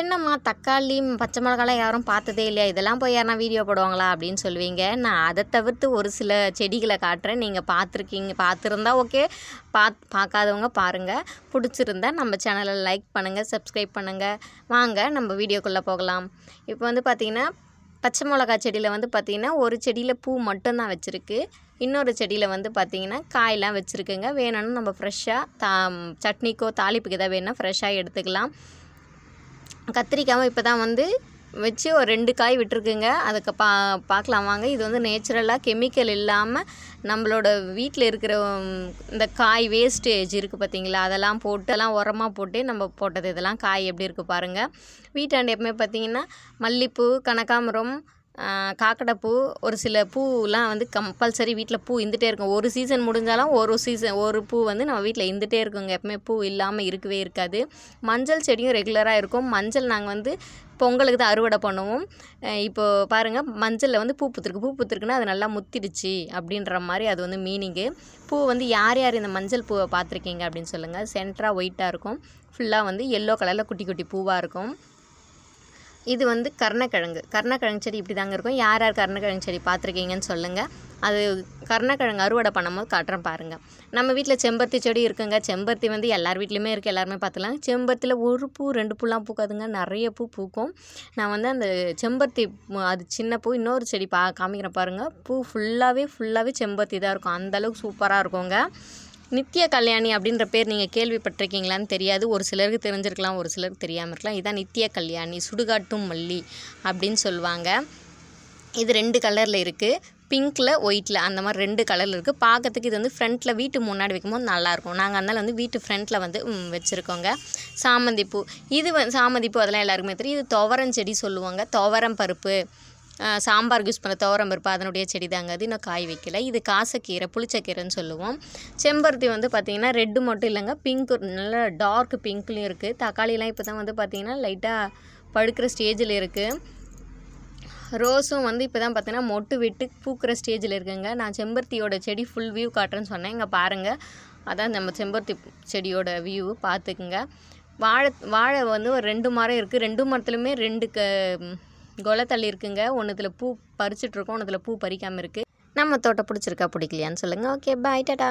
என்னம்மா தக்காளி பச்சை மிளகாலாம் யாரும் பார்த்ததே இல்லையா? இதெல்லாம் போய் யாரா வீடியோ போடுவாங்களா அப்படின்னு சொல்லுவீங்க. நான் அதை தவிர்த்து ஒரு சில செடிகளை காட்டுறேன். நீங்கள் பார்த்துருக்கீங்க பார்த்துருந்தா ஓகே பாத் பார்க்காதவங்க பாருங்கள் பிடிச்சிருந்தா நம்ம சேனலை லைக் பண்ணுங்கள் சப்ஸ்கிரைப் பண்ணுங்கள் வாங்க நம்ம வீடியோக்குள்ளே போகலாம். இப்போ வந்து பார்த்திங்கன்னா பச்சை மிளகா செடியில் வந்து பார்த்திங்கன்னா ஒரு செடியில் பூ மட்டும்தான் வச்சுருக்கு. இன்னொரு செடியில் வந்து பார்த்திங்கன்னா காயெலாம் வச்சுருக்குங்க. வேணும்னு நம்ம ஃப்ரெஷ்ஷாக தா சட்னிக்கோ தாளிப்புக்கு எதாவது வேணும்னா ஃப்ரெஷ்ஷாக எடுத்துக்கலாம். கத்திரிக்காவும் இப்போ தான் வந்து வச்சு ஒரு ரெண்டு காய் விட்டுருக்குங்க. அதுக்கு பா பார்க்கலாம் வாங்க. இது வந்து நேச்சுரலாக கெமிக்கல் இல்லாமல் நம்மளோட வீட்டில் இருக்கிற இந்த காய் வேஸ்டேஜ் இருக்குது பார்த்தீங்களா அதெல்லாம் போட்டு எல்லாம் உரமாக போட்டு நம்ம போட்டது இதெல்லாம் காய் எப்படி இருக்குது பாருங்கள் வீட்டாண்ட எப்பவுமே பார்த்தீங்கன்னா மல்லிப்பூ கனகாமரம் காக்கடை பூ ஒரு சில பூலாம் வந்து கம்பல்சரி வீட்டில் பூ இருந்துகிட்டே இருக்கும். ஒரு சீசன் முடிஞ்சாலும் ஒரு சீசன் ஒரு பூ வந்து நம்ம வீட்டில் இருந்துகிட்டே இருக்குங்க. எப்பவுமே பூ இல்லாமல் இருக்கவே இருக்காது. மஞ்சள் செடியும் ரெகுலராக இருக்கும். மஞ்சள் நாங்கள் வந்து பொங்கலுக்கு தான் அறுவடை பண்ணுவோம். இப்போது இப்போ பாருங்கள் மஞ்சளில் வந்து பூ பூத்துருக்கு. பூ பூத்துருக்குன்னா அது நல்லா முத்திடுச்சு அப்படின்ற மாதிரி அது வந்து மீனிங்கு பூ வந்து யார் யார் இந்த மஞ்சள் பூவை பார்த்துருக்கீங்க அப்படின்னு சொல்லுங்கள் சென்டராக ஒயிட்டாக இருக்கும். ஃபுல்லாக வந்து எல்லோ கலரில் குட்டி குட்டி பூவாக இருக்கும். இது வந்து கருணக்கிழங்கு. கர்ணக்கிழங்கு செடி இப்படி தாங்க இருக்கும். யார் யார் கர்ணக்கிழங்கு செடி பார்த்துருக்கீங்கன்னு சொல்லுங்கள் அது கர்ணக்கிழங்கு அறுவடை பண்ணும்போது காட்டுறேன் பாருங்கள் நம்ம வீட்டில் செம்பருத்தி செடி இருக்குங்க. செம்பருத்தி வந்து எல்லார் வீட்லேயுமே இருக்குது எல்லாருமே பார்த்துலாம் செம்பருத்தியில் ஒரு பூ ரெண்டு பூலாம் பூக்காதுங்க. நிறைய பூ பூக்கும். நான் வந்து அந்த செம்பருத்தி அது சின்ன பூ இன்னொரு செடி பா காமிக்கிறேன் பாருங்கள் பூ ஃபுல்லாகவே ஃபுல்லாகவே செம்பருத்தி தான் இருக்கும். அந்தளவுக்கு சூப்பராக இருக்குங்க. நித்திய கல்யாணி அப்படின்ற பேர் நீங்கள் கேள்விப்பட்டிருக்கீங்களான்னு தெரியாது. ஒரு சிலருக்கு தெரிஞ்சிருக்கலாம் ஒரு சிலருக்கு தெரியாமல் இருக்கலாம். இதான் நித்திய கல்யாணி சுடுகாட்டும் மல்லி அப்படின்னு சொல்லுவாங்க. இது ரெண்டு கலரில் இருக்குது பிங்க்கில் ஒயிட்டில் அந்த மாதிரி ரெண்டு கலரில் இருக்குது பார்க்கறதுக்கு இது வந்து ஃப்ரண்ட்டில் வீட்டு முன்னாடி வைக்கும்போது நல்லாயிருக்கும் நாங்கள் அதனால் வந்து வீட்டு ஃப்ரண்ட்டில் வந்து வச்சுருக்கோங்க. சாமந்திப்பூ. இது வந்து சாமந்திப்பூ அதெல்லாம் எல்லாருக்குமே தெரியும். இது துவரம் செடி சொல்லுவாங்க. துவரம் பருப்பு. சாம்பாருக்கு யூஸ் பண்ண துவரம் பருப்பு அதனுடைய செடி தாங்க. அது இன்னும் காய் வைக்கல. இது காசக்கீரை புளிச்சக்கீரைன்னு சொல்லுவோம். செம்பருத்தி வந்து பார்த்திங்கன்னா ரெட்டு மட்டும் இல்லைங்க. பிங்க் நல்ல டார்க் பிங்க்லேயும் இருக்குது தக்காளிலாம் இப்போ தான் வந்து பார்த்திங்கன்னா லைட்டாக பழுக்கிற ஸ்டேஜில் இருக்குது ரோஸும் வந்து இப்போ தான் பார்த்தீங்கன்னா மொட்டு விட்டு பூக்கிற ஸ்டேஜில் இருக்குங்க. நான் செம்பருத்தியோட செடி ஃபுல் வியூ காட்டுறேன்னு சொன்னேன். இங்கே பாருங்கள் அதான் நம்ம செம்பருத்தி செடியோட வியூ பார்த்துக்குங்க வாழை வாழை வந்து ஒரு ரெண்டு மரம் இருக்குது ரெண்டு மரத்துலையுமே ரெண்டு க கொலை தள்ளி இருக்குங்க. ஒன்றுத்தில் பூ பறிச்சிட்ருக்கோம் ஒன்றுத்தில் பூ பறிக்காமல் இருக்குது நம்ம தோட்டம் பிடிச்சிருக்கா பிடிக்கலையான்னு சொல்லுங்கள் ஓகே பாய் டாடா